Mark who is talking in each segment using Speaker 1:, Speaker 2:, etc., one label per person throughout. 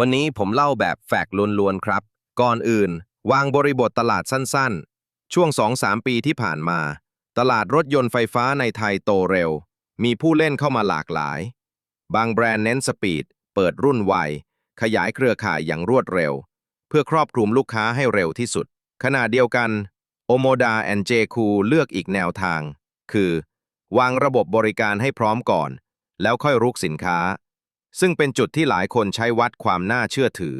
Speaker 1: วันนี้ผมเล่าแบบแฟกล้วนๆครับ ก่อนอื่น วางบริบทตลาดสั้นๆ ช่วง 2-3 ปีที่ผ่านมา ตลาดรถยนต์ไฟฟ้าในไทยโตเร็ว มีผู้เล่นเข้ามาหลากหลาย บางแบรนด์เน้นสปีด เปิดรุ่นไว ขยายเครือข่ายอย่างรวดเร็ว เพื่อครอบคลุมลูกค้าให้เร็วที่สุด ขณะเดียวกันโอโมดาแอนเจคูเลือกอีกแนวทาง คือ วางระบบบริการให้พร้อมก่อน แล้วค่อยรุกสินค้า ซึ่งเป็นจุดที่หลายคนใช้วัดความน่าเชื่อถือ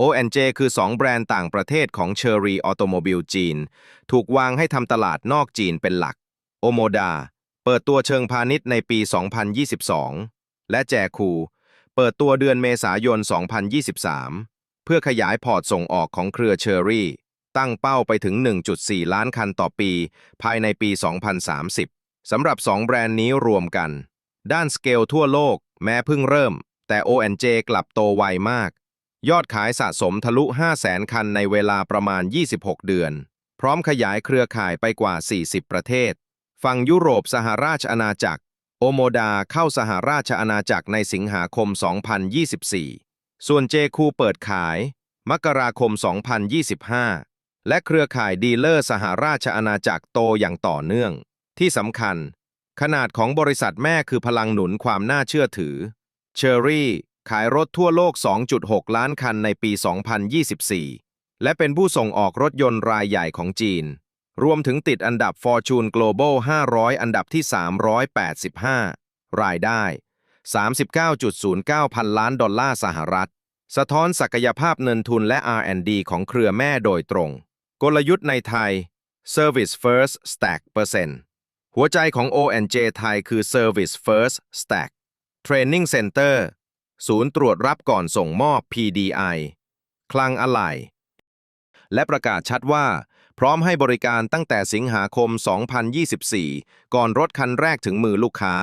Speaker 1: O&J คือ 2 แบรนด์ต่างประเทศของ Cherry Automobile จีน ถูกวางให้ทำตลาดนอกจีนเป็นหลัก โอโมดา เปิดตัวเชิงพาณิชย์ในปี 2022 และแจคู เปิดตัวเดือนเมษายน 2023 เพื่อขยายพอร์ตส่งออกของเครือ Cherry ตั้งเป้าไปถึง 1.4 ล้านคันต่อปี ภายในปี 2030 สำหรับ 2 แบรนด์นี้รวมกัน ด้านสเกลทั่วโลก แม้เพิ่งเริ่ม แต่ O&J กลับโตไวมาก ยอดขายสะสมทะลุ 500,000 คันในเวลาประมาณ 26 เดือน พร้อมขยายเครือข่ายไปกว่า 40 ประเทศ ฝั่งยุโรปสหราชอาณาจักร โอโมดาเข้าสหราชอาณาจักรในสิงหาคม 2024 ส่วนเจคูเปิดขาย มกราคม 2025 และเครือข่ายดีลเลอร์สหราชอาณาจักรโตอย่างต่อเนื่อง ที่สำคัญ ขนาดของบริษัทแม่คือพลังหนุนความน่าเชื่อถือ เชอรี่ขายรถทั่วโลก 2.6 ล้านคันในปี 2024 และเป็นผู้ส่งออกรถยนต์รายใหญ่ของจีน รวมถึงติดอันดับ Fortune Global 500 อันดับที่ 385 รายได้ 39.09 พันล้านดอลลาร์สหรัฐ สะท้อนศักยภาพเงินทุนและ R&D ของเครือแม่โดยตรง กลยุทธ์ในไทย Service First Stack เปอร์เซ็นต์หัวใจของ O&J ไทยคือ Service First Stack Training Center ศูนย์ตรวจรับก่อนส่งมอบ PDI คลังอะไหล่และประกาศชัดว่า พร้อมให้บริการตั้งแต่สิงหาคม 2024 ก่อนรถคันแรกถึงมือลูกค้า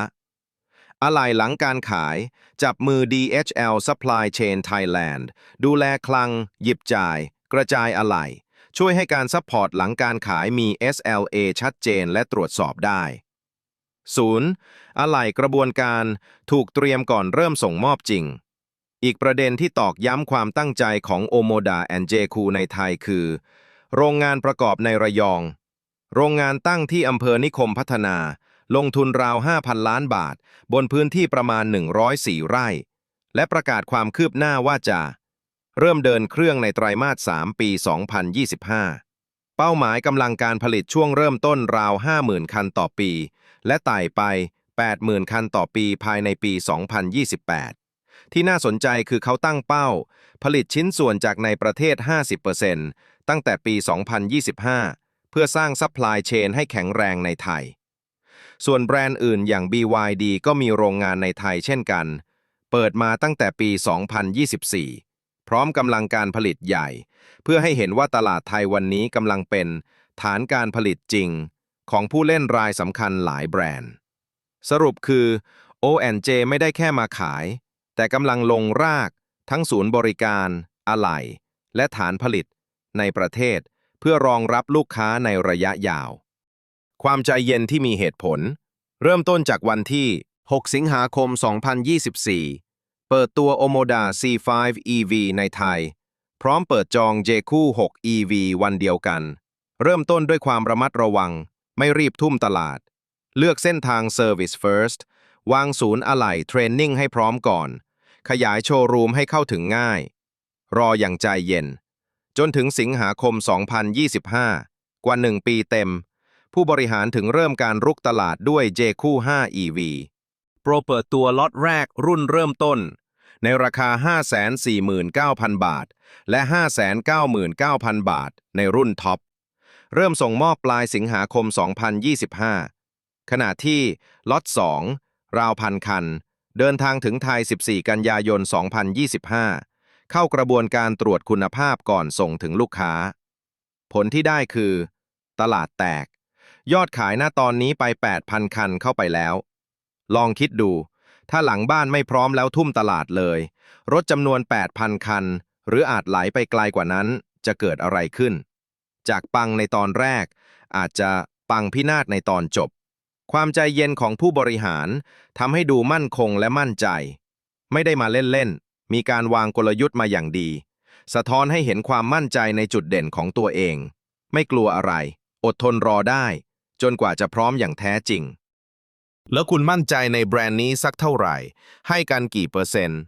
Speaker 1: อะไหล่หลังการขาย จับมือ DHL Supply Chain Thailand ดูแลคลัง หยิบจ่าย กระจายอะไหล่ช่วยให้การซัพพอร์ตหลังการขายมี SLA ชัดเจนและตรวจสอบได้ 0. อะไหล่กระบวนการถูกเตรียมก่อนเริ่มส่งมอบจริง อีกประเด็นที่ตอกย้ำความตั้งใจของโอโมดาแอนเจคูในไทยคือ โรงงานประกอบในระยอง โรงงานตั้งที่อำเภอนิคมพัฒนา ลงทุนราว 5,000 ล้านบาท บนพื้นที่ประมาณ 104 ไร่ และประกาศความคืบหน้าว่าจะ เริ่มเดินเครื่องในไตรมาส 3 ปี 2025 เป้าหมายกำลังการผลิตช่วงเริ่มต้นราว 50,000 คันต่อปี และไต่ไป 80,000 คันต่อปีภายในปี 2028 ที่น่าสนใจคือเขาตั้งเป้า ผลิตชิ้นส่วนจากในประเทศ 50%ตั้งแต่ปี 2025 เพื่อสร้างซัพพลายเชนให้แข็งแรงในไทย ส่วนแบรนด์อื่นอย่าง BYD ก็มีโรงงานในไทยเช่นกัน เปิดมาตั้งแต่ปี 2024 พร้อมกำลังการผลิตใหญ่ เพื่อให้เห็นว่าตลาดไทยวันนี้กำลังเป็นฐานการผลิตจริง ของผู้เล่นรายสำคัญหลายแบรนด์ สรุปคือ O&J ไม่ได้แค่มาขาย แต่กำลังลงราก ทั้งศูนย์บริการ อะไหล่ และฐานผลิต ในประเทศ เพื่อรองรับลูกค้าในระยะยาว ความใจเย็นที่มีเหตุผล เริ่มต้นจากวันที่ 6 สิงหาคม 2024 เปิดตัว Omoda C5 EV ในไทย พร้อมเปิดจอง j คู่6 EV วันเดียวกัน เริ่มต้นด้วยความระมัดระวัง ไม่รีบทุ่มตลาด เลือกเส้นทาง Service First วางศูนย์อะไหล่เทรนนิ่งให้พร้อมก่อน ขยายโชว์รูมให้เข้าถึงง่าย รออย่างใจเย็น จนถึงสิงหาคม 2025 กว่าหนึ่งปีเต็ม ผู้บริหารถึงเริ่มการรุกตลาดด้วย J คู่5 EV โปรเปิดตัวล็อตแรกรุ่นเริ่มต้น ในราคา 549,000 บาท และ 599,000 บาท ในรุ่นท็อป เริ่มส่งมอบปลายสิงหาคม 2025 ขณะที่ล็อต 2 ราวพันคัน เดินทางถึงไทย 14 กันยายน 2025 เข้ากระบวนการตรวจคุณภาพก่อนส่งถึงลูกค้า ผลที่ได้คือ ตลาดแตก ยอดขายหน้าตอนนี้ไป 8,000 คันเข้าไปแล้ว ลองคิดดู ถ้าหลังบ้านไม่พร้อมแล้วทุ่มตลาดเลย รถจำนวน 8,000 คัน หรืออาจไหลไปไกลกว่านั้นจะเกิดอะไรขึ้น จากปังในตอนแรก อาจจะปังพินาศในตอนจบ ความใจเย็นของผู้บริหารทำให้ดูมั่นคงและมั่นใจ ไม่ได้มาเล่นๆ มีการวางกลยุทธ์มาอย่างดี สะท้อนให้เห็นความมั่นใจในจุดเด่นของตัวเอง ไม่กลัวอะไร อดทนรอได้ จนกว่าจะพร้อมอย่างแท้จริง แล้วคุณมั่นใจในแบรนด์นี้สักเท่าไหร่ ให้กันกี่เปอร์เซ็นต์